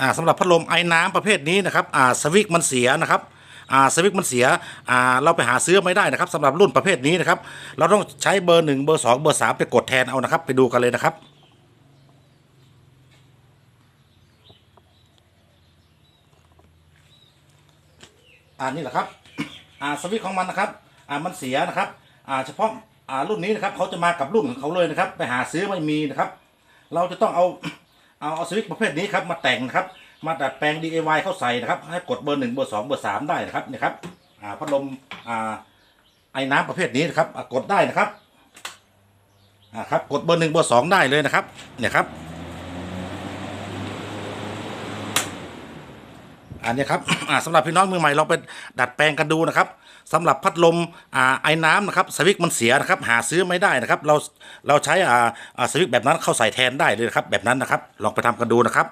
อ่าสำหรับพัดลมไอ้น้ำประเภทนี้นะครับอ่าสวิกมันเสียนะครับอ่าสวิกมันเสียอ่าเราไปหาซื้อไม่ได้นะครับสำหรับรุ่นประเภทนี้นะครับ เราต้องใช้เบอร์หนึ่งเบอร์สองเบอร์สามไปกดแทนเอานะครับ ไปดูกันเลยนะครับอ่านี่แหละครับอ่าสวิตของมันนะครับอ่ามันเสียนะครับอ่าเฉพาะอ่ารุ่นนี้นะครับเขาจะมากับรุ่นของเขาเลยนะครับ ไปหาซื้อไม่มีนะครับ เราจะต้องเอา เอาเอาสวิตช์ประเภทนี้ครับมาแต่งนะครับ มาดัดแปลง DIY เข้าใส่นะครับ ให้กดเบอร์หนึ่งเบอร์สองเบอร์สามได้นะครับเนี่ยครับอ่าพัดลมอ่าไอ้น้ำประเภทนี้นะครับกดได้นะครับอ่าครับกดเบอร์หนึ่งเบอร์สองได้เลยนะครับเนี่ยครับ อันนี้ครับอ่าสำหรับพี่น้องมือใหม่ลองไปดัดแปลงกันดูนะครับสำหรับพัดลมอไอ้น้ำนะครับสวิตมันเสียนะครับ หาซื้อไม่ได้นะครับ เราเราใช้สวิตแบบนั้นเข้าใส่แทนได้เลยครับแบบนั้นนะครับ ลองไปทำกันดูนะครับ